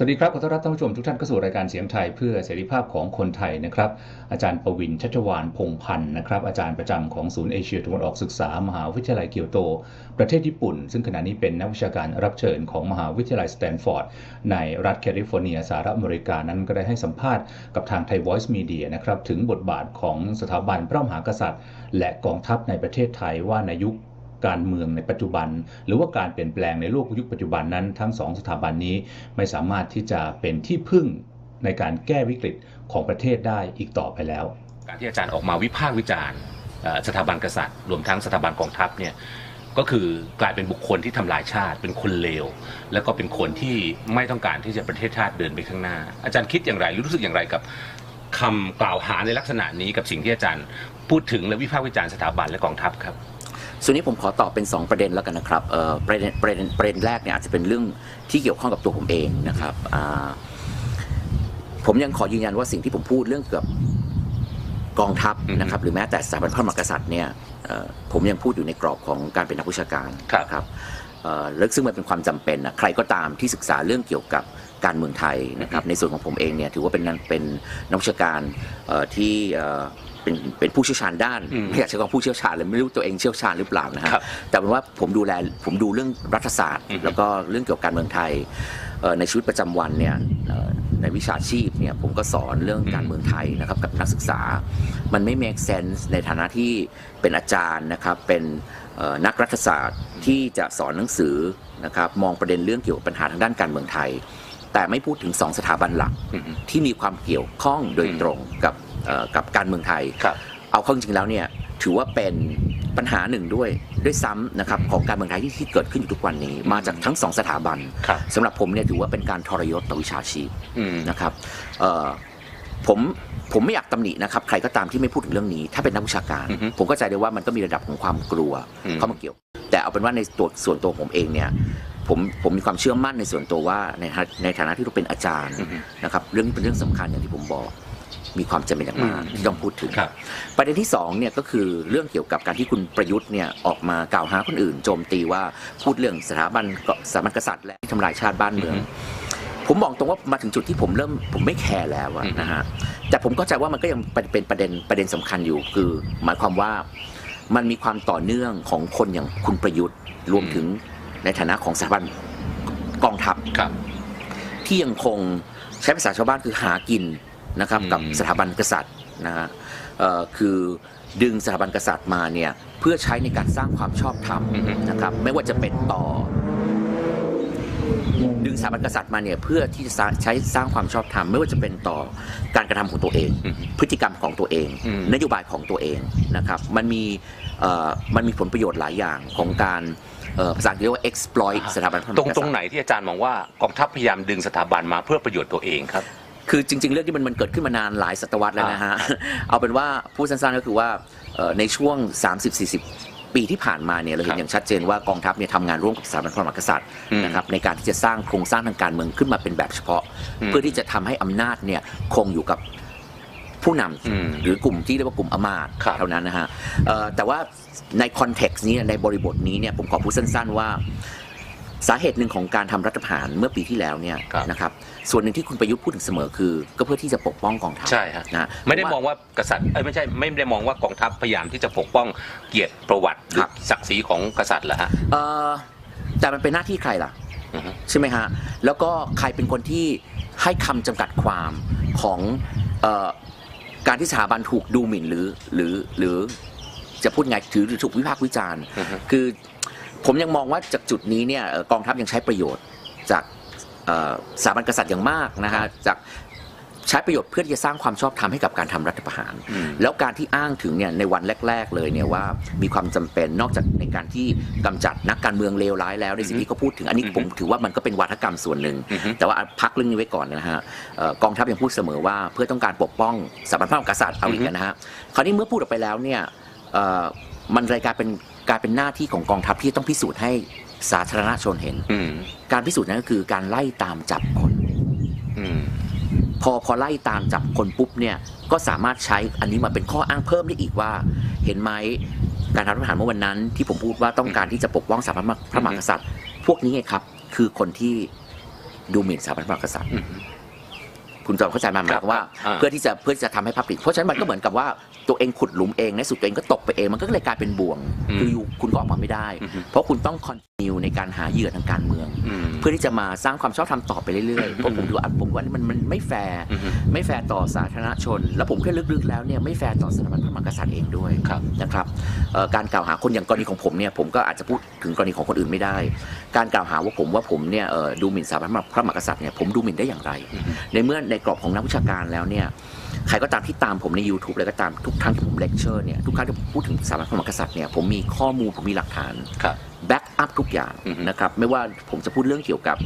สวัสดีครับขอต้อนรับท่านผู้ชมทุกท่านเข้าสู่รายการเสียงไทยเพื่อเสรีภาพของคนไทยนะครับ อาจารย์ประวินชัชวานพงพันธ์นะครับ อาจารย์ประจำของศูนย์เอเชียตะวันออกศึกษามหาวิทยาลัยเกียวโต ประเทศญี่ปุ่น ซึ่งขณะนี้เป็นนักวิชาการรับเชิญของมหาวิทยาลัยสแตนฟอร์ดในรัฐแคลิฟอร์เนียสหรัฐอเมริกานั้นก็ได้ให้สัมภาษณ์กับทางไทย Voice Media นะครับถึงบทบาทของสถาบันพระมหากษัตริย์ และกองทัพในประเทศไทยว่าในยุค การเมืองในปัจจุบัน หรือว่าการเปลี่ยนแปลงในโลกยุคปัจจุบันนั้น ทั้งสองสถาบันนี้ไม่สามารถที่จะเป็นที่พึ่งในการแก้วิกฤตของประเทศได้อีกต่อไปแล้ว การที่อาจารย์ออกมาวิพากษ์วิจารณ์สถาบันกษัตริย์ รวมทั้งสถาบันกองทัพเนี่ยก็คือกลายเป็นบุคคลที่ทำลายชาติ เป็นคนเลว แล้วก็เป็นคนที่ไม่ต้องการที่จะประเทศชาติเดินไปข้างหน้า อาจารย์คิดอย่างไรหรือรู้สึกอย่างไรกับคำกล่าวหาในลักษณะนี้กับสิ่งที่อาจารย์พูดถึงและวิพากษ์วิจารณ์สถาบันและกองทัพครับ ส่วนนี้ผมขอตอบเป็น 2 ประเด็นแล้วกันนะครับเอ่อประเด็นประเด็นประเด็นแรกเนี่ยอาจจะเป็นเรื่องที่เกี่ยวข้องกับตัวผมเองนะครับอ่าผมยังขอยืนยันว่าสิ่งที่ผมพูดเรื่องเกี่ยวกับกองทัพอือฮึนะครับหรือแม้แต่สถาบันพระมหากษัตริย์เนี่ยเอ่อผมยังพูดอยู่ในกรอบของการเป็นนักวิชาการครับนะครับเอ่อแล้วซึ่งมันเป็นความจำเป็นนะใครก็ตามที่ศึกษาเรื่องเกี่ยวกับการเมืองไทยนะครับในส่วนของผมเองเนี่ยถือว่าเป็นนักเป็นนักวิชาการเอ่อที่ เอ่อเป็นเป็นผู้เชี่ยวชาญด้านอืมไม่อยากใช้คำว่าผู้เชี่ยวชาญเลยไม่รู้ตัวเองเชี่ยวชาญหรือเปล่านะฮะครับแต่เป็นว่าผมดูแลผมดูเรื่องรัฐศาสตร์อือฮึแล้วก็เรื่องเกี่ยวกับการเมืองไทยเอ่อในชีวิตประจำวันเนี่ยเอ่อในวิชาชีพเนี่ยผมก็สอนเรื่องการเมืองไทยนะครับกับนักศึกษา มันไม่ make sense ในฐานะที่เป็นอาจารย์นะครับเป็นเอ่อนักรัฐศาสตร์ที่จะสอนหนังสือนะครับมองประเด็นเรื่องเกี่ยวกับปัญหาทางด้านการเมืองไทย แต่ไม่พูดถึงสองสถาบันหลักอือฮึที่มีความเกี่ยวข้องโดยตรงกับเอ่อ กับการเมืองไทยครับเอาเข้าจริงๆแล้วเนี่ยถือว่าเป็นปัญหาหนึ่งด้วยด้วยซ้ำนะครับของการเมืองไทยที่ที่เกิดขึ้นอยู่ทุกวันนี้ มาจากทั้งสองสถาบันครับสำหรับผมเนี่ยถือว่าเป็นการทรยศต่อวิชาชีพอืมนะครับเอ่อผมผมไม่อยากตำหนินะครับใครก็ตามที่ไม่พูดถึงเรื่องนี้ ถ้าเป็นนักวิชาการอือฮึผมก็ใจได้ว่ามันก็มีระดับของความกลัวอืมเข้ามาเกี่ยว แต่เอาเป็นว่าในตัวส่วนตัวผมเองเนี่ยผมผมมีความเชื่อมั่นในส่วนตัวว่าในฐาในฐานะที่เราเป็นอาจารย์อือฮึนะครับเรื่องนี้เป็นเรื่องสำคัญอย่างที่ผมบอก มีความจำเป็นอย่างมากอืมที่ต้องพูดถึงครับประเด็นที่สองเนี่ยก็คือเรื่องเกี่ยวกับการที่คุณประยุทธ์เนี่ยออกมากล่าวหาคนอื่นโจมตีว่าพูดเรื่องสถาบันสถาบันกษัตริย์และที่ทำลายชาติบ้านเมืองอือฮึผมบอกตรงว่ามาถึงจุดที่ผมเริ่มผมไม่แคร์แล้วอะอือฮึนะฮะแต่ผมเข้าใจว่ามันก็ยังเป็นเป็นประเด็นประเด็นสำคัญอยู่ คือหมายความว่ามันมีความต่อเนื่องของคนอย่างคุณประยุทธ์ รวมถึงในฐานะของสถาบันกองทัพครับที่ยังคงใช้ภาษาชาวบ้านคือหากิน นะครับอืมกับสถาบันกษัตริย์นะฮะเอ่อคือดึงสถาบันกษัตริย์มาเนี่ยเพื่อใช้ในการสร้างความชอบธรรมอือฮึนะครับไม่ว่าจะเป็นต่อ ดึงสถาบันกษัตริย์มาเนี่ยเพื่อที่จะใช้สร้างความชอบธรรมไม่ว่าจะเป็นต่อการกระทำของตัวเองอืมพฤติกรรมของตัวเองอืมนโยบายของตัวเองนะครับมันมีเอ่อมันมีผลประโยชน์หลายอย่างของการเอ่อภาษาอังกฤษเรียกว่า exploit สถาบันพระมหากตรงษัตริย์ตรงไหนที่อาจารย์มองว่ากองทัพพยายามดึงสถาบันมาเพื่อประโยชน์ตัวเองครับ คือจริง ๆ เรื่องที่มันมันเกิดขึ้นมานานหลายศตวรรษแล้วนะฮะ เอาเป็นว่าพูดสั้นๆก็คือว่าเอ่อในช่วง 30-40 ปีที่ผ่านมาเนี่ยเราเห็ครันบอย่างชัดเจนว่ากองทัพเนี่ยทำงานร่วมกับสถาบันพระมหากษัตริย์อืมนะครับในการที่จะสร้างโครงสร้างทางการเมืองขึ้นมาเป็นแบบเฉพาะอืมเพื่อที่จะทำให้อำนาจเนี่ยคงอยู่กับผู้นำอืมหรือกลุ่มที่เรียกว่ากลุ่มอำมาตย์ครับเท่านั้นนะฮะเอ่อแต่ว่าในคอนเท็กซ์นี้ในบริบทนี้เนี่ยผมขอพูดสั้น ๆ ว่า สาเหตุหนึ่งของการทำรัฐประหารเมื่อปีที่แล้วเนี่ยครับนะครับส่วนหนึ่งที่คุณประยุทธ์พูดถึงเสมอคือ ก็เพื่อที่จะปกป้องกองทัพใช่ฮะนะไม่ได้มองว่ากษัตริย์เอ้ยไม่ใช่ไม่ได้มองว่ากองทัพพยายามที่จะปกป้องเกียรติประวัติหรือศักดิ์ศรีของกษัตริย์เหรอฮะเอ่อแต่มันเป็นหน้าที่ใครล่ะอือฮึใช่ไหมฮะแล้วก็ใครเป็นคนที่ให้คำจำกัดความของเอ่อการที่สถาบันถูกดูหมิ่นหรือหรือหรือจะพูดไงถือหรือถูกวิพากษ์วิจารณ์อือฮึคือ ผมยังมองว่าจากจุดนี้เนี่ยเอ่อกองทัพยังใช้ประโยชน์จากเอ่อสถาบันกษัตริย์อย่างมากนะฮะจากใช้ประโยชน์เพื่อที่จะสร้างความชอบธรรมให้กับการทำรัฐประหารอืมแล้วการที่อ้างถึงเนี่ยในวันแรก ๆ เลยเนี่ยว่ามีความจำเป็นนอกจากในการที่กำจัดนักการเมืองเลวร้ายแล้วในสิ่งที่เขาพูดถึงอันนี้อือฮึผมถือว่ามันก็เป็นวาทกรรมส่วนหนึ่งอือฮึแต่ว่าพักเรื่องนี้ไว้ก่อนนะฮะเอ่อกองทัพยังพูดเสมอว่าเพื่อต้องการปกป้องสถาบันพระมหากษัตริย์เอาอีกนะฮะคราวนี้เมื่อพูดออกไปแล้วเนี่ยเอ่อมันเลยกลายเป็น กลายเป็นหน้าที่ของกองทัพที่ต้องพิสูจน์ให้สาธารณชนเห็น อืมการพิสูจน์นั้นก็คือการไล่ตามจับคน อืมพอพอไล่ตามจับคนปุ๊บเนี่ยก็สามารถใช้อันนี้มาเป็นข้ออ้างเพิ่มได้อีกว่า เห็นไหมการทำรัฐประหารเมื่อวันนั้น ที่ผมพูดว่าต้องการที่จะปกป้องสถาบันพระมหากษัตริย์ พวกนี้ไงครับ คือคนที่ดูหมิ่นสถาบันพระมหากษัตริย์ อืม คุณจอมเข้าใจไหมหมายความว่า อ่า เพื่อที่จะเพื่อที่จะทำให้พับลิกเพราะฉะนั้นมันก็เหมือนกับว่าตัวเองขุดหลุมเองในสุดตัวเองก็ตกไปเองมันก็เลยกลายเป็นบ่วงอืมคืออยู่คุณก็ออกมาไม่ได้อืมเพราะคุณต้องคอนติเนียในการหาเหยื่อทางการเมือง อืม เพื่อที่จะมาสร้างความชอบธรรมต่อไปเรื่อยๆเพราะผมดูอะผมว่ามันมันไม่แฟร์อืมไม่แฟร์ต่อสาธารณชน แล้วผมแค่ลึกๆแล้วเนี่ยไม่แฟร์ต่อสถาบันพระมหากษัตริย์เองด้วยครับนะครับเอ่อการกล่าวหาคนอย่างกรณีของผมเนี่ยผมก็อาจจะพูดถึงกรณีของคนอื่นไม่ได้การกล่าวหาว่าผมว่าผมเนี่ยเอ่อดูหมิ่นสถาบันพระมหากษัตริย์เนี่ยผมดูหมิ่นได้อย่างไรอืมในเมื่อในกรอบของนักวิชาการแล้วเนี่ยใครก็ตามที่ตามผมใน YouTube เลยก็ตามทุกครั้งที่ผมเลคเชอร์เนี่ยทุกครั้งที่ผมพูดถึงสถาบันพระมหากษัตริย์เนี่ยผมมีข้อมูลผมมีหลักฐานครับแบ็กอัพทุกอย่างอือฮึนะครับไม่ว่าผมจะพูดเรื่องเกี่ยวกับ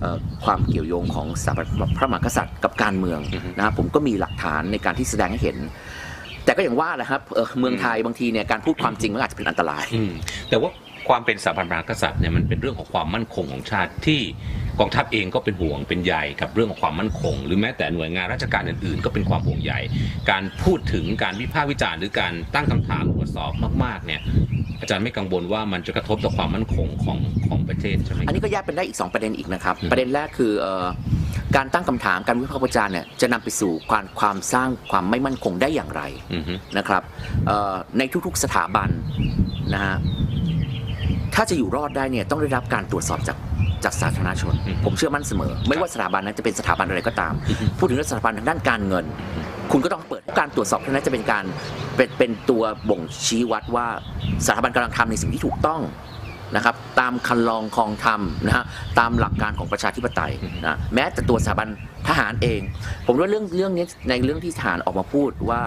เอ่อความเกี่ยวโยงของสถาบันพระมหากษัตริย์กับการเมืองอือฮึนะครับผมก็มีหลักฐานในการที่แสดงให้เห็นแต่ก็อย่างว่าแหละครับเอ่อเมืองไทยบางทีเนี่ยการพูดความจริงมันอาจจะเป็นอันตรายอืมแต่ว่า ความเป็นสถาบันพระมหากษัตริย์เนี่ยมันเป็นเรื่องของความมั่นคงของชาติที่กองทัพเองก็เป็นห่วงเป็นใยกับเรื่องของความมั่นคง หรือแม้แต่หน่วยงานราชการอื่นๆ ก็เป็นความห่วงใยการพูดถึงการวิพากษ์วิจารณ์หรือการตั้งคำถามตรวจสอบมากๆเนี่ยอาจารย์ไม่กังวลว่ามันจะกระทบต่อความมั่นคงของของประเทศใช่ไหมอันนี้ก็แยกเป็นได้อีก 2 ประเด็นอีกนะครับอืมประเด็นแรกคือเอ่อการตั้งคำถามการวิพากษ์วิจารณ์เนี่ยจะนำไปสู่ความความสร้างความไม่มั่นคงได้อย่างไรอือฮึนะครับเอ่อในทุกๆสถาบันนะฮะ ถ้าจะอยู่รอดได้เนี่ยต้องได้รับการตรวจสอบจากจากสาธารณชน ผมเชื่อมั่นเสมอ ไม่ว่าสถาบันนั้นจะเป็นสถาบันอะไรก็ตาม พูดถึงเรื่องสถาบันทางด้านการเงิน คุณก็ต้องเปิดการตรวจสอบเท่านั้นจะเป็นการเป็นเป็นตัวบ่งชี้วัดว่าสถาบันกำลังทำในสิ่งที่ถูกต้องนะครับตามคันลองคลองธรรมนะฮะตามหลักการของประชาธิปไตยนะแม้แต่ตัวสถาบันทหารเอง ผมว่าเรื่องเรื่องนี้ในเรื่องที่ทหารออกมาพูดว่า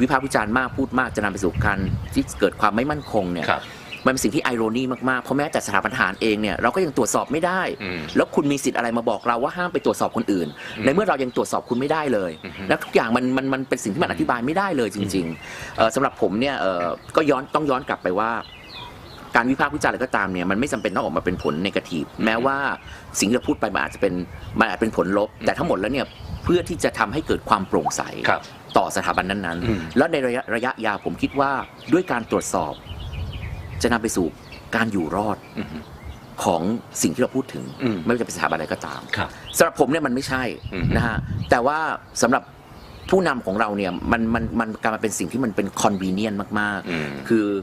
วิพากษ์วิจารณ์มากพูดมากจะนำไปสู่การที่เกิดความไม่มั่นคงเนี่ยครับ มันเป็นสิ่งที่ไอโรนีมากๆ เพราะแม้แต่สถาบันทหารเองเนี่ยเราก็ยังตรวจสอบไม่ได้อืมแล้วคุณมีสิทธิ์อะไรมาบอกเราว่าห้ามไปตรวจสอบคนอื่นอืมในเมื่อเรายังตรวจสอบคุณไม่ได้เลยอือฮึแล้วทุกอย่างมันมันมันเป็นสิ่งที่มันอธิบายไม่ได้เลยจริงๆเอ่อสำหรับผมเนี่ยเอ่อก็ย้อนต้องย้อนกลับไปว่าการวิพากษ์วิจารณ์อะไรก็ตามเนี่ยมันไม่จำเป็นต้องออกมาเป็นผลนกาทีฟแม้ว่าสิ่งที่เราพูดไปมันอาจจะเป็นมันอาจเป็นผลลบ แต่ทั้งหมดแล้วเนี่ยเพื่อที่จะทำให้เกิดความโปร่งใสครับต่อสถาบันนั้นอืมๆแล้วในระยะระยะยาวผมคิดว่าด้วยการตรวจสอบ จะนำไปสู่การอยู่รอดอือฮึของสิ่งที่เราพูดถึงอืมไม่ว่าจะเป็นสถาบันอะไรก็ตามครับสำหรับผมเนี่ยมันไม่ใช่อืมนะฮะแต่ว่าสำหรับผู้นำของเราเนี่ยมันมันมันกลายมาเป็นสิ่งที่มันเป็นคอนเวเนียนมากอืมๆคือเอ่อ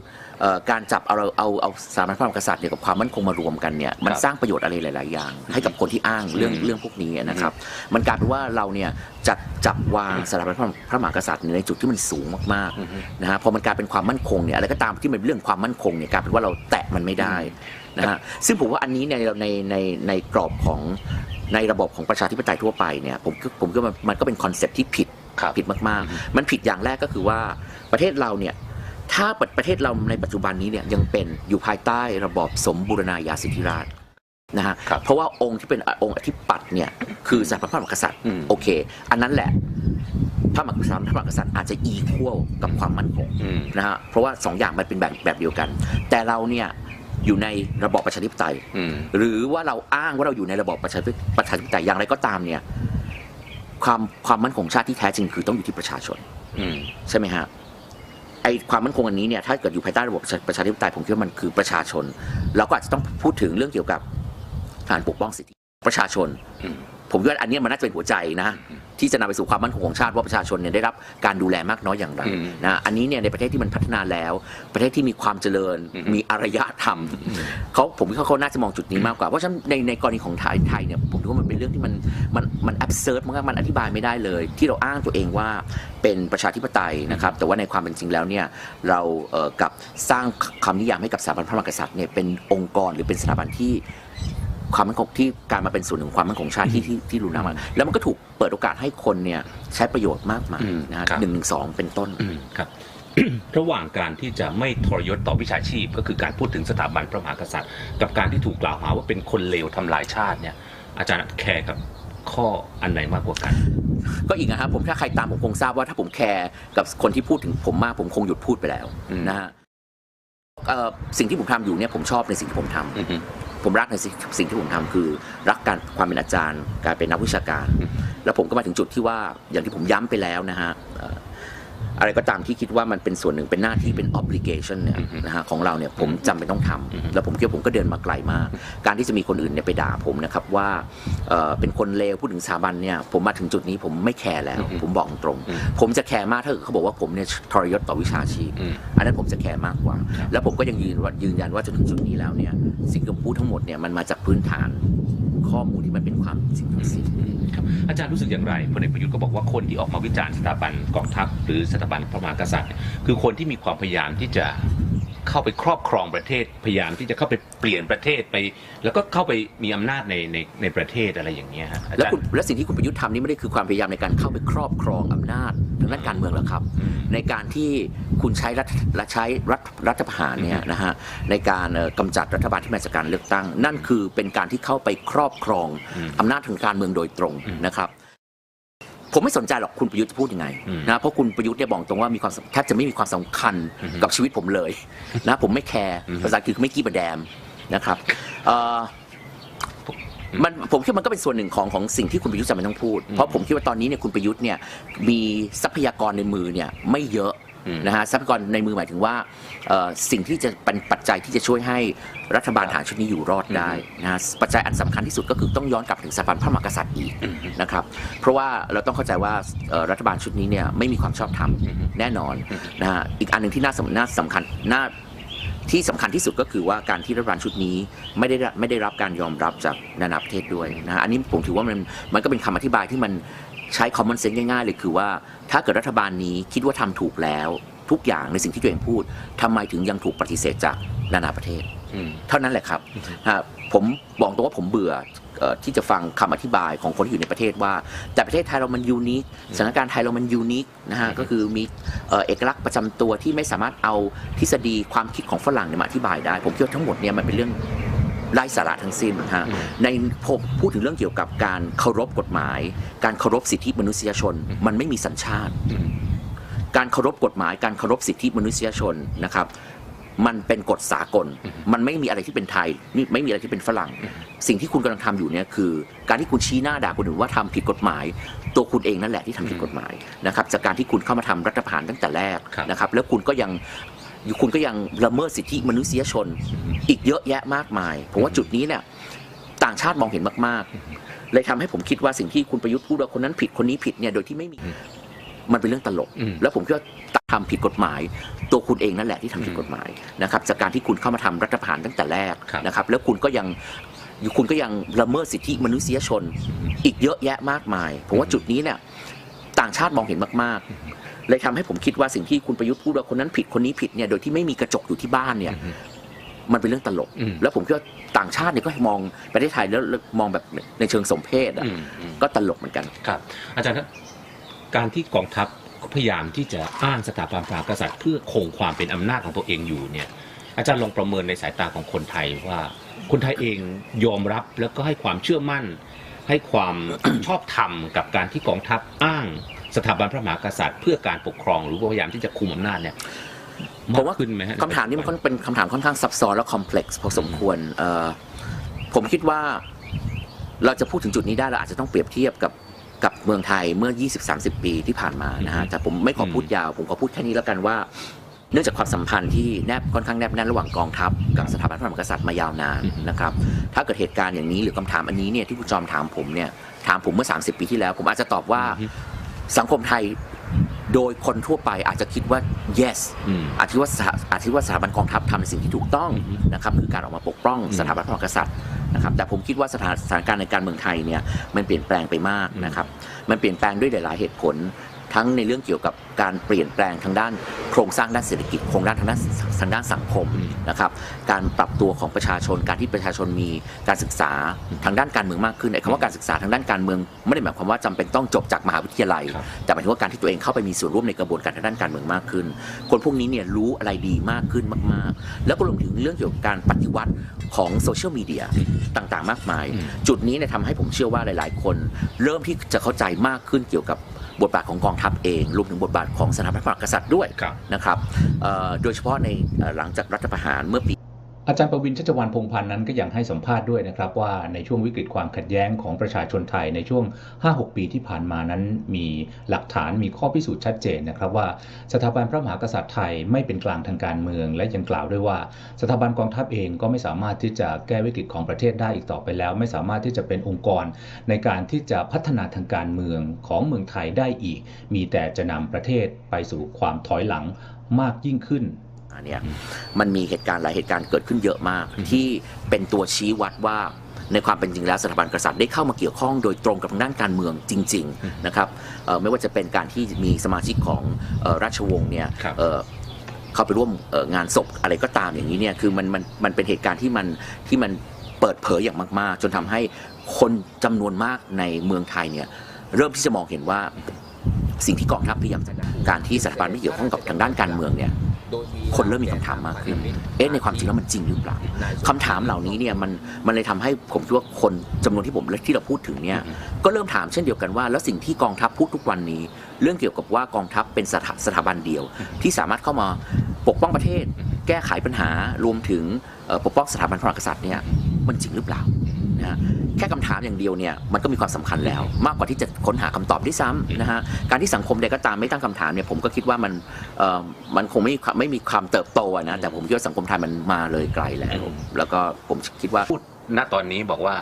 การจับเอาเราเอาเอาสถาบันพระมหากษัตริย์เนี่ยกับความมั่นคงมารวมกันเนี่ยมันครับสร้างประโยชน์อะไรหลาย ๆ อย่าง ให้กับคนที่อ้างเรื่องอืมเรื่องพวกนี้นะครับ มันกลายเป็นว่าเราเนี่ยจัดจับวางสถาบันพระพระมหากษัตริย์ในจุดที่มันสูงมากอือฮึๆนะฮะพอมันกลายเป็นความมั่นคงเนี่ยอะไรก็ตามที่มันเป็นเรื่องความมั่นคงเนี่ยกลายเป็นว่าเราแตะมันไม่ได้นะฮะซึ่งผมว่าอันนี้ในในในในกรอบของในระบบของประชาธิปไตยทั่วไปเนี่ยผมก็ผมก็มันมันก็เป็นคอนเซ็ปต์ที่ผิดครับผิดมากๆ มันผิดอย่างแรกก็คือว่าประเทศเราเนี่ย ถ้าประเทศเราในปัจจุบันนี้เนี่ยยังเป็นอยู่ภายใต้ระบอบสมบูรณาญาสิทธิราชย์นะฮะครับเพราะว่าองค์ที่เป็นองค์อธิปัตย์เนี่ยคือสถาบันพระมหากษัตริย์อืมโอเค อันนั้นแหละพระมหากษัตริย์พระมหากษัตริย์อาจจะอีควลกับความมั่นคงอืมนะฮะเพราะว่าสองอย่างมันเป็นแบบแบบเดียวกัน แต่เราเนี่ยอยู่ในระบอบประชาธิปไตยอืมหรือว่าเราอ้างว่าเราอยู่ในระบอบประชาธิปประชาธิปไตยอย่างไรก็ตามเนี่ยความความมั่นคงชาติที่แท้จริงคือต้องอยู่ที่ประชาชนอืมใช่ไหมฮะ ไอความมั่นคงอันนี้เนี่ยถ้าเกิดอยู่ภายใต้ระบบประชาประชาธิปไตยผมคิดว่ามันคือประชาชน เราก็อาจจะต้องพูดถึงเรื่องเกี่ยวกับการปกป้องสิทธิประชาชนอืมผมคิดว่าอันเนี้ยมันน่าจะเป็นหัวใจนะ ที่จะนำไปสู่ความมั่นคงของชาติว่าประชาชนเนี่ยได้รับการดูแลมากน้อยอย่างไรอืมนะอันนี้เนี่ยในประเทศที่มันพัฒนาแล้ว ประเทศที่มีความเจริญอืมมีอารยธรรมเขาผมว่าเขาน่าจะมองจุดนี้มากกว่าเพราะฉะนั้นในในกรณีของไทยไทยเนี่ยผมคิดว่ามันเป็นเรื่องที่มันมันมันแอบเซิร์มากมันอธิบายไม่ได้เลย ที่เราอ้างตัวเองว่าเป็นประชาธิปไตยนะครับแต่ว่าในความเป็นจริงแล้วเนี่ยเราเอ่อกับสร้างคำนิยามให้กับสถาบันพระมหากษัตริย์เนี่ยเป็นองค์กรหรือเป็นสถาบันที่ความมั่นคงที่การมาเป็นส่วนหนึ่งของความมั่นคงชาติที่ที่ที่รุนแรงมากแล้วมันก็ถูก เปิดโอกาสให้คนเนี่ยใช้ประโยชน์มากมายอืมนะฮะครับหนึ่งหนึ่งสองเป็นต้นอืมครับระหว่างการที่จะไม่ทรยศต่อวิชาชีพ ก็คือการพูดถึงสถาบันพระมหากษัตริย์ กับการที่ถูกกล่าวหาว่าเป็นคนเลวทำลายชาติเนี่ยอาจารย์แคร์กับข้ออันไหนมากกว่ากัน ก็อีกนะครับผมถ้าใครตามผมคงทราบว่าถ้าผมแคร์กับคนที่พูดถึงผมมากผมคงหยุดพูดไปแล้วอืมนะฮะเอ่อสิ่งที่ผมทำอยู่เนี่ยผมชอบในสิ่งที่ผมทำอือฮึ ผมรักในสิ่งสิ่งที่ผมทำคือ รักการความเป็นอาจารย์ การเป็นนักวิชาการอืมแล้วผมก็มาถึงจุดที่ว่าอย่างที่ผมย้ำไปแล้วนะฮะเอ่ออะไรก็ตามที่คิดว่ามันเป็นส่วนหนึ่งเป็นหน้าที่เป็น obligation เนี่ยอือฮึนะฮะของเราเนี่ยผมจำเป็นต้องทำอือฮึแล้วผมคิดว่าผมก็เดินมาไกลมาก การที่จะมีคนอื่นเนี่ยไปด่าผมนะครับว่าเอ่อเป็นคนเลวพูดถึงสถาบันเนี่ยผมมาถึงจุดนี้ผมไม่แคร์แล้วอือฮึผมบอกตรงอืมผมจะแคร์มากถ้าเกิดเขาบอกว่าผมเนี่ยทรยศต่อวิชาชีพอืมอันนั้นผมจะแคร์มากกว่าครับแล้วผมก็ยังยืนว่ายืนยันว่าจนถึงจุดนี้แล้วเนี่ยสิ่งที่ผมพูดทั้งหมดเนี่ยมันมาจากพื้นฐาน ข้อมูลที่มันเป็นความจริงทั้งสิ้น ครับอาจารย์รู้สึกอย่างไรพลเอกประยุทธ์ก็บอกว่าคนที่ออกมาวิจารณ์สถาบันกองทัพ หรือสถาบันพระมหากษัตริย์เนี่ยคือคนที่มีความพยายามที่จะ เข้าไปครอบครองประเทศพยายามที่จะเข้าไปเปลี่ยนประเทศไป แล้วก็เข้าไปมีอำนาจในในในประเทศอะไรอย่างเงี้ยฮะอาแล้วจารคุณย์ และสิ่งที่คุณประยุทธ์ทำนี่ไม่ได้คือความพยายามในการเข้าไปครอบครองอำนาจทางด้านการเมืองหรอกครับ อืมในการที่คุณใช้รัฐและใช้รัฐรัฐประหารเนี่ยนะฮะในการเอ่อกำจัดรัฐบาลที่มาจากการเลือกตั้ง นั่นคือเป็นการที่เข้าไปครอบครองอืม อำนาจทางการเมืองโดยตรงอืมนะครับ ผมไม่สนใจหรอกคุณประยุทธ์จะพูดยังไงอืมนะเพราะคุณประยุทธ์เนี่ยบอกตรงว่ามีความสำแทบจะไม่มีความสำคัญอือฮึกับชีวิตผมเลยนะผมไม่แคร์อือฮึภาษาอังกฤษคือไม่กี้ประแดมนะครับเอ่อมันผมคิดว่ามันก็เป็นส่วนหนึ่งของของสิ่งที่คุณประยุทธ์จำเป็นต้องพูด เพราะผมคิดว่าตอนนี้เนี่ยคุณประยุทธ์เนี่ยมีทรัพยากรในมือเนี่ยไม่เยอะอืม นะฮะทรัพยากรในมือหมายถึงว่าเอ่อสิ่งที่จะเป็นปัจจัยที่จะช่วยให้รัฐบาลทหารชุดนี้อยู่รอดได้นะฮะปัจจัยอันสำคัญที่สุดก็คือต้องย้อนกลับถึงสถาบันพระมหากษัตริย์อีกอืมนะครับเพราะว่าเราต้องเข้าใจว่าเอ่อรัฐบาลชุดนี้เนี่ยไม่มีความชอบธรรมอืมแน่นอนอืมนะฮะอีกอันหนึ่งที่น่าสำน่าสำคัญน่าที่สำคัญที่สุดก็คือว่าการที่รัฐบาลชุดนี้ไม่ได้รับไม่ได้รับการยอมรับจากนานาประเทศด้วยนะฮะอันนี้ผมถือว่ามันมันก็เป็นคำอธิบายที่มันใช้ common sense ง่ายๆเลยคือว่า ถ้าเกิดรัฐบาลนี้คิดว่าทำถูกแล้ว ทุกอย่างในสิ่งที่ตัวเองพูดทำไมถึงยังถูกปฏิเสธจากนานาประเทศอืมเท่านั้นแหละครับฮะผมบอกตรงว่าผมเบื่อเอ่อที่จะฟังคำอธิบายของคนที่อยู่ในประเทศว่า แต่ประเทศไทยเรามันยูนิคสถานการณ์ไทยเรามันยูนิคนะฮะก็คือมีเอ่อเอกลักษณ์ประจำตัวที่ไม่สามารถเอาทฤษฎีความคิดของฝรั่งเนี่ยมาอธิบายได้ ผมคิดว่าทั้งหมดเนี่ยมันเป็นเรื่อง ไร้สาระทั้งสิ้นฮะอืมในผมพูดถึงเรื่องเกี่ยวกับการเคารพกฎหมาย การเคารพสิทธิมนุษยชน มันไม่มีสัญชาติอืมการเคารพกฎหมาย การเคารพสิทธิมนุษยชนนะครับมันเป็นกฎสากล มันไม่มีอะไรที่เป็นไทยนี่ไม่มีอะไรที่เป็นฝรั่ง สิ่งที่คุณกำลังทำอยู่เนี่ยคือ การที่คุณชี้หน้าด่าคนอื่นว่าทำผิดกฎหมาย ตัวคุณเองนั่นแหละที่ทำผิดกฎหมายนะครับ จากการที่คุณเข้ามาทำรัฐประหารตั้งแต่แรกครับนะครับ แล้วคุณก็ยัง คุณก็ยังละเมิดสิทธิมนุษยชน อีกเยอะแยะมากมาย ผมว่าจุดนี้เนี่ยต่างชาติมองเห็นมาก ๆ เลยทำให้ผมคิดว่าสิ่งที่คุณประยุทธ์พูดว่าคนนั้นผิดคนนี้ผิดเนี่ยโดยที่ไม่มีอืมมันเป็นเรื่องตลกอืมแล้วผมคิดว่าทำผิดกฎหมาย ตัวคุณเองนั่นแหละที่ทำผิดกฎหมายนะครับจากการที่คุณเข้ามาทำรัฐประหารตั้งแต่แรกครับนะครับแล้วคุณก็ยังคุณก็ยังละเมิดสิทธิมนุษยชน อีกเยอะแยะมากมาย ผมว่าจุดนี้เนี่ยต่างชาติมองเห็นมาก ๆ เลยทำให้ผมคิดว่าสิ่งที่คุณประยุทธ์พูดว่าคนนั้นผิดคนนี้ผิดเนี่ยโดยที่ไม่มีกระจกอยู่ที่บ้านเนี่ยอืมมันเป็นเรื่องตลกอืมแล้วผมคิดว่าต่างชาติเนี่ยก็มองประเทศไทยแล้วแล้วมองแบบในเชิงสมเพศอะอืมอืมก็ตลกเหมือนกันครับ อาจารย์ครับการที่กองทัพพยายามที่จะอ้างสถาบันพระมหากษัตริย์เพื่อคงความเป็นอำนาจของตัวเองอยู่เนี่ย อาจารย์ลองประเมินในสายตาของคนไทยว่า คนไทยเองยอมรับแล้วก็ให้ความเชื่อมั่น ให้ความชอบธรรมกับการที่กองทัพอ้าง สถาบันพระมหากษัตริย์ เพื่อการปกครองหรือว่าพยายามที่จะคุมอำนาจเนี่ยผมมากว่าขึ้นไหมฮะคำถามนี้มันค่อนเป็นคำถามค่อนข้างซับซ้อนและคอมเพล็กซ์พอสมควรเอ่อผมคิดว่าเราจะพูดถึงจุดนี้ได้เราอาจจะต้องเปรียบเทียบกับกับเมืองไทยเมื่อ 20-30 ปีที่ผ่านมานะฮะแต่ผมไม่ขอพูดยาว ผมขอพูดแค่นี้แล้วกันว่า เนื่องจากความสัมพันธ์ที่แนบค่อนข้างแนบแน่นระหว่างกองทัพกับสถาบันพระมหากษัตริย์มายาวนานนะครับ ถ้าเกิดเหตุการณ์อย่างนี้หรือคำถามอันนี้เนี่ยที่คุณจอมถามผมเนี่ยถามผมเมื่อ 30 ปีที่แล้ว ผมอาจจะตอบว่า สังคมไทยโดยคนทั่วไปอาจจะคิดว่า yes อืมอาจจะว่าสถาอาจจะว่าสถาบันกองทัพทำในสิ่งที่ถูกต้องอืมนะครับคือการออกมาปกป้องอืมสถาบันพระมหากษัตริย์นะครับ แต่ผมคิดว่าสถานสถานการณ์ในการเมืองไทยเนี่ยมันเปลี่ยนแปลงไปมากนะครับ มันเปลี่ยนแปลงด้วยหลาย ๆ เหตุผล ทั้งในเรื่องเกี่ยวกับการเปลี่ยนแปลงทางด้าน โครงสร้างด้านเศรษฐกิจโครงด้านทางด้านทางด้านสังคมอืมนะครับการปรับตัวของประชาชนการที่ประชาชนมีการศึกษาทางด้านการเมืองมากขึ้นไอ้คำว่าการศึกษาทางด้านการเมือง ไม่ได้หมายความว่าจำเป็นต้องจบจากมหาวิทยาลัยครับแต่หมายถึงว่าการที่ตัวเองเข้าไปมีส่วนร่วมในกระบวนการทางด้านการเมืองมากขึ้น คนพวกนี้เนี่ยรู้อะไรดีมากขึ้นมาก ๆ แล้วก็รวมถึงเรื่องเกี่ยวกับการปฏิวัติของโซเชียลมีเดียต่างๆ มากมายอืมจุดนี้เนี่ยทำให้ผมเชื่อว่าหลาย ๆ คน เริ่มที่จะเข้าใจมากขึ้นเกี่ยวกับ บทบาทของกองทัพเองรวมถึงบทบาทของสถาบันพระมหากษัตริย์ด้วยครับนะครับเอ่อโดยเฉพาะในเอ่อหลังจากรัฐประหารเมื่อปี อาจารย์ประวินชัชวานพงพันธ์นั้นก็ยังให้สัมภาษณ์ด้วยนะครับว่าในช่วงวิกฤตความขัดแย้งของประชาชนไทยในช่วง 5-6 ปีที่ผ่านมานั้นมีหลักฐานมีข้อพิสูจน์ชัดเจนนะครับว่าสถาบันพระมหากษัตริย์ไทยไม่เป็นกลางทางการเมือง และยังกล่าวด้วยว่า สถาบันกองทัพเองก็ไม่สามารถที่จะแก้วิกฤตของประเทศได้อีกต่อไปแล้ว ไม่สามารถที่จะเป็นองค์กรในการที่จะพัฒนาทางการเมืองของเมืองไทยได้อีก มีแต่จะนำประเทศไปสู่ความถอยหลังมากยิ่งขึ้น อันเนี้ยมันมีเหตุการณ์หลายเหตุการณ์เกิดขึ้นเยอะมาก ที่เป็นตัวชี้วัดว่าในความเป็นจริงแล้วสถาบันกษัตริย์ได้เข้ามาเกี่ยวข้องโดยตรงกับทางด้านการเมืองจริงๆนะครับเอ่อไม่ว่าจะเป็นการที่มีสมาชิกของเอ่อราชวงศ์เนี่ยครับเอ่อเข้าไปร่วมเอ่องานศพอะไรก็ตามอย่างนี้เนี่ยคือมันมันมันเป็นเหตุการณ์ที่มันที่มันเปิดเผยอย่างมากๆ จนทำให้คนจำนวนมากในเมืองไทยเนี่ยเริ่มที่จะมองเห็นว่าสิ่งที่กองทัพพยายามจะการที่สถาบันไม่เกี่ยวข้องกับทางด้านการเมืองเนี่ย คนเริ่มมีคำถามมากขึ้น เอ๊ะในความจริงแล้วมันจริงหรือเปล่าคำถามเหล่านี้เนี่ยมันมันเลยทำให้ผมคิดว่าคนจำนวนที่ผมที่เราพูดถึงเนี่ยก็เริ่มถามเช่นเดียวกันว่า แล้วสิ่งที่กองทัพพูดทุกวันนี้ เรื่องเกี่ยวกับว่ากองทัพเป็นสถาสถาบันเดียว ที่สามารถเข้ามาปกป้องประเทศ แก้ไขปัญหารวมถึงเอ่อปกป้องสถาบันพระมหากษัตริย์เนี่ยมันจริงหรือเปล่านะฮะ แค่คำถามอย่างเดียวเนี่ยมันก็มีความสำคัญแล้ว มากกว่าที่จะค้นหาคำตอบด้วยซ้ำนะฮะการที่สังคมใดก็ตามไม่ตั้งคำถามเนี่ยผมก็คิดว่ามันเอ่อมันคงไม่มีความไม่มีความเติบโตอะนะแต่ผมคิดว่าสังคมไทยมันมาเลยไกลแล้ว แล้วก็ผมคิดว่าพูดณตอนนี้บอกว่า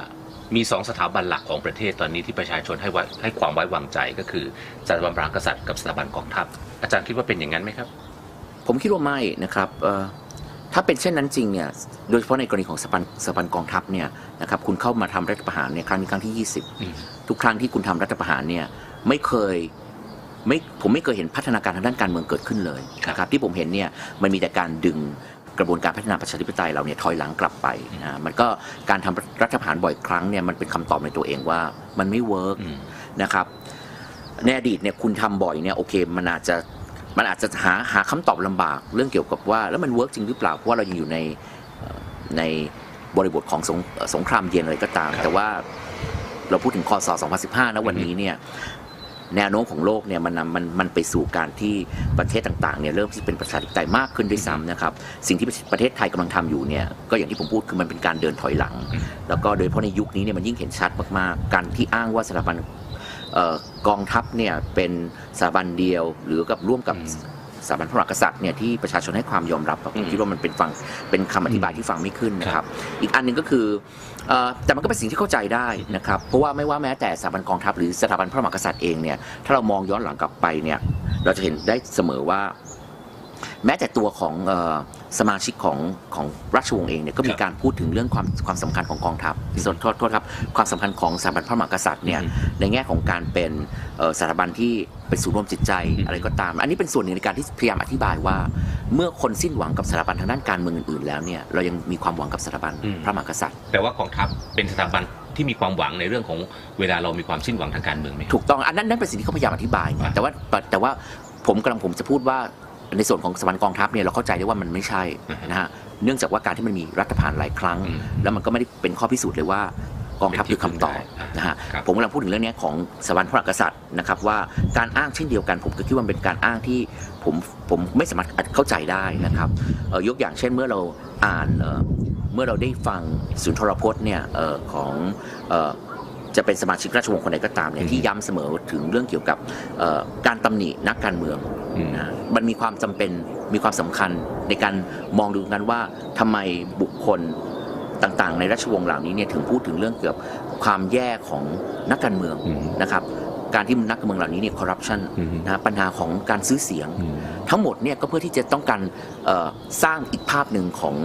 มีสองสถาบันหลักของประเทศตอนนี้ที่ประชาชนให้ไว้ให้ความไว้วางใจก็คือสถาบันพระมหากษัตริย์กับสถาบันกองทัพ อาจารย์คิดว่าเป็นอย่างนั้นไหมครับ ผมคิดว่าไม่นะครับเอ่อ ถ้าเป็นเช่นนั้นจริงเนี่ยโดยเฉพาะในกรณีของสถาบันสถาบันกองทัพเนี่ยนะครับคุณเข้ามาทำรัฐประหารเนี่ยครั้งนี้ครั้งที่อืม20 ทุกครั้งที่คุณทำรัฐประหารเนี่ยไม่เคยไม่ผมไม่เคยเห็นพัฒนาการทางด้านการเมืองเกิดขึ้นเลยนะครับที่ผมเห็นเนี่ยมันมีแต่การดึงกระบวนการพัฒนาประชาธิปไตยเราเนี่ยถอยหลังกลับไปนะมันก็การทำรัฐประหารบ่อยครั้งเนี่ยมันเป็นคำตอบในตัวเองว่ามันไม่เวิร์กอืมนะครับในอดีตเนี่ยคุณทำบ่อยเนี่ยโอเคมันอาจจะ มันอาจจะหาหาคำตอบลำบากเรื่องเกี่ยวกับว่า แล้วมันเวิร์กจริงหรือเปล่า เพราะว่าเรายังอยู่ในเอ่อในบริบทของสงเอ่อสงครามเย็นอะไรก็ตามครับแต่ว่าเราพูดถึงคศ2015นะวันนี้เนี่ยแนวโน้มของโลกเนี่ยมันนำมันมันไปสู่การที่ประเทศต่างๆเนี่ยเริ่มที่เป็นประชาธิปไตยมากขึ้นด้วยซ้ำนะครับสิ่งที่ประเทศไทยกำลังทำอยู่เนี่ยก็อย่างที่ผมพูดคือมันเป็นการเดินถอยหลัง แล้วก็โดยเฉพาะในยุคนี้เนี่ยมันยิ่งเห็นชัดมากๆ การที่อ้างว่าสถาบันเอ่อ กองทัพเนี่ยเป็นสถาบันเดียว หรือกับร่วมกับอืมสถาบันพระมหากษัตริย์เนี่ยที่ประชาชนให้ความยอมรับอะผอืมมคิดว่ามันเป็นฟังเป็นคำอธิบายที่ฟังไม่ขึ้นนะคครัรับบอีกอันหนึ่งก็คือเอ่อแต่มันก็เป็นสิ่งที่เข้าใจได้นะครับ เพราะว่าไม่ว่าแม้แต่สถาบันกองทัพหรือสถาบันพระมหากษัตริย์เองเนี่ยถ้าเรามองย้อนหลังกลับไปเนี่ยเราจะเห็นได้เสมอว่า แม้แต่ตัวของเออสมาชิกของของราชวงศ์เองเนี่ยก็มีครับการพูดถึงเรื่องความความสำคัญของกองทัพส่วนโทษโทษครับความสำคัญของสถาบันพระมหากษัตริย์เนี่ยอืมในแง่ของการเป็นเอ่อสถาบันที่เป็นศูนย์รวมจิตใจอืมอะไรก็ตาม อันนี้เป็นส่วนหนึ่งในการที่พยายามอธิบายว่า เมื่อคนสิ้นหวังกับสถาบันทางด้านการเมืองอื่นๆแล้วเนี่ยเรายังมีความหวังกับสถาบันพระมหากษัตริย์แต่ว่ากองทัพเป็นสถาบันที่มีความหวังในเรื่องของเวลาเรามีความสิ้นหวังทางการเมืองไหมครับถูกต้องอันนั้นนั่นเป็นสิ่งที่เขาพยายามอธิบายไงอ่าแต่ว่าแต่ว่าผมกำลังผมจะพูดว่า ในส่วนของสถาบันกองทัพเนี่ยเราเข้าใจได้ว่ามันไม่ใช่นะฮะเนื่องจากว่าการที่มันมีรัฐประหารหลายครั้งอืมแล้วมันก็ไม่ได้เป็นข้อพิสูจน์เลยว่ากองทัพคือคำตอบนะฮะครับผมกำลังพูดถึงเรื่องนี้ของสถาบันพระมหากษัตริย์นะครับว่าการอ้างเช่นเดียวกันผมก็คิดว่ามันเป็นการอ้างที่ผมผมไม่สามารถเข้าใจได้นะครับเอ่อยกอย่างเช่นเมื่อเราอ่านเอ่อเมื่อเราได้ฟังสุนทรพจน์เนี่ยเอ่อของเอ่อ จะเป็นสมาชิกราชวงศ์คนใดก็ตามเนี่ยที่ย้ำเสมอถึงเรื่องเกี่ยวกับเอ่อการตำหนินักการเมืองอืมนะมันมีความจำเป็นมีความสำคัญในการมองดูกันว่าทำไมบุคคลต่างๆ ในราชวงศ์เหล่านี้เนี่ยถึงพูดถึงเรื่องเกี่ยวกับความแย่ของนักการเมืองอืมนะครับการที่นักการเมืองเหล่านี้เนี่ยคอร์รัปชันอืมนะฮะปัญหาของการซื้อเสียงอืมทั้งหมดเนี่ยก็เพื่อที่จะต้องการเอ่อสร้างอีกภาพหนึ่งของ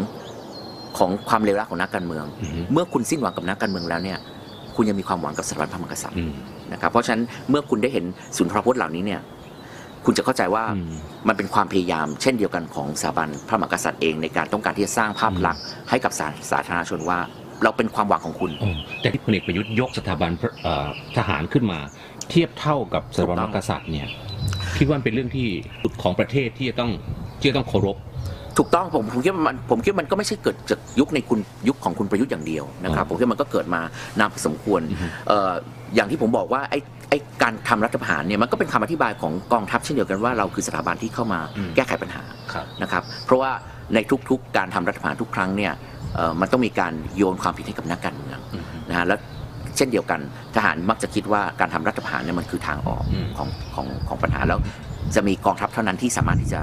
ของความเลวร้ายของนักการเมืองอืมเมื่อคุณสิ้นหวังกับนักการเมืองแล้วเนี่ย คุณยังมีความหวังกับสถาบันพระมหากษัตริย์อืมนะครับเพราะฉะนั้นเมื่อคุณได้เห็นสุนทรพจน์เหล่านี้เนี่ยคุณจะเข้าใจว่าอืมมันเป็นความพยายาม เช่นเดียวกันของสถาบันพระมหากษัตริย์เองในการต้องการที่จะสร้างภาพลักษณ์ให้กับสาสาธารณชนว่า เราเป็นความหวังของคุณอ๋อแต่ที่พลเอกประยุทธ์ยกสถาบันพระเอ่อทหารขึ้นมา เทียบเท่ากับสถาบันถูกต้มองหากษัตริย์เนี่ยคิดว่ามันเป็นเรื่องที่สุดของประเทศที่จะต้องที่จะต้องเคารพ ถูกต้องผมผมคิดว่ามันผมคิดว่ามันก็ไม่ใช่เกิดจากยุคในคุณยุคของคุณประยุทธ์อย่างเดียวนะครับอ๋อผมคิดว่ามันก็เกิดมานานพอสมควรอือฮึเอ่ออย่างที่ผมบอกว่าไอ้ไอ้การทำรัฐประหารเนี่ยมันก็เป็นคำอธิบายของกองทัพเช่นเดียวกันว่าเราคือสถาบันที่เข้ามาอืมแก้ไขปัญหา ครับ นะครับเพราะว่าในทุกๆ การทำรัฐประหารทุกครั้งเนี่ยเอ่อมันต้องมีการโยนความผิดให้กับนักการเมืองอืมนะฮะแล้วเช่นเดียวกันทหารมักจะคิดว่าการทำรัฐประหารเนี่ยมันคือทางออกอืม ของของของปัญหาแล้วจะมีกองทัพเท่านั้นที่สามารถที่จะ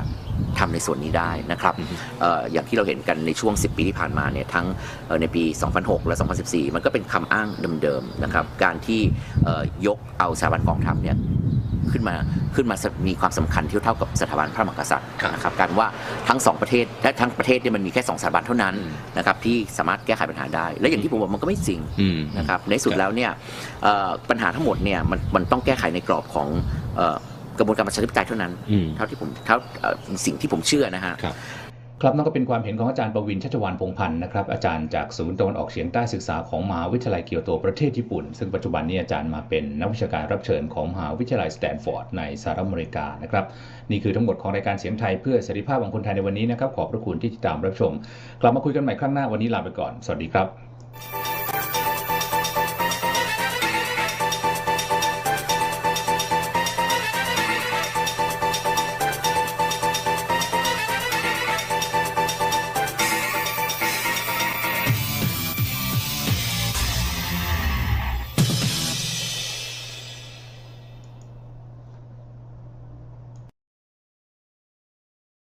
ทำในส่วนนี้ได้นะครับอืมเอ่ออย่างที่เราเห็นกันในช่วง 10 ปีที่ผ่านมาเนี่ยทั้งเอ่อในปี 2006 และ 2014 มันก็เป็นคำอ้างเดิมๆนะครับการที่เอ่อยกเอาสถาบันกองทัพเนี่ยขึ้นมาขึ้นมามีความสำคัญเทียบเท่ากับสถาบันพระมหากษัตริย์ครับนะครับการว่าทั้งสองประเทศและทั้งประเทศเนี่ยมันมีแค่สองสถาบันเท่านั้นอืมนะครับที่สามารถแก้ไขปัญหาได้ และอย่างที่ผมบอกมันก็ไม่จริงอืมนะครับในสุดครับแล้วเนี่ยเอ่อปัญหาทั้งหมดเนี่ยมันมันต้องแก้ไขในกรอบของเอ่อ กระบวนการประชาธิปไตยเท่านั้นอืมเท่าที่ผมเท่าเอ่อสิ่งที่ผมเชื่อนะฮะครับครับนั่นก็เป็นความเห็นของอาจารย์ประวินชัชวานพงษ์พันธ์นะครับอาจารย์จากศูนย์ตะวันออกเฉียงใต้ศึกษาของมหาวิทยาลัยเกียวโตประเทศญี่ปุ่น ซึ่งปัจจุบันนี้อาจารย์มาเป็นนักวิชาการรับเชิญของมหาวิทยาลัยสแตนฟอร์ดในสหรัฐอเมริกานะครับนี่คือทั้งหมดของรายการเสียงไทยเพื่อเสรีภาพของคนไทยในวันนี้นะครับขอบพระคุณที่ติดตามรับชม กลับมาคุยกันใหม่ครั้งหน้าวันนี้ลาไปก่อน สวัสดีครับ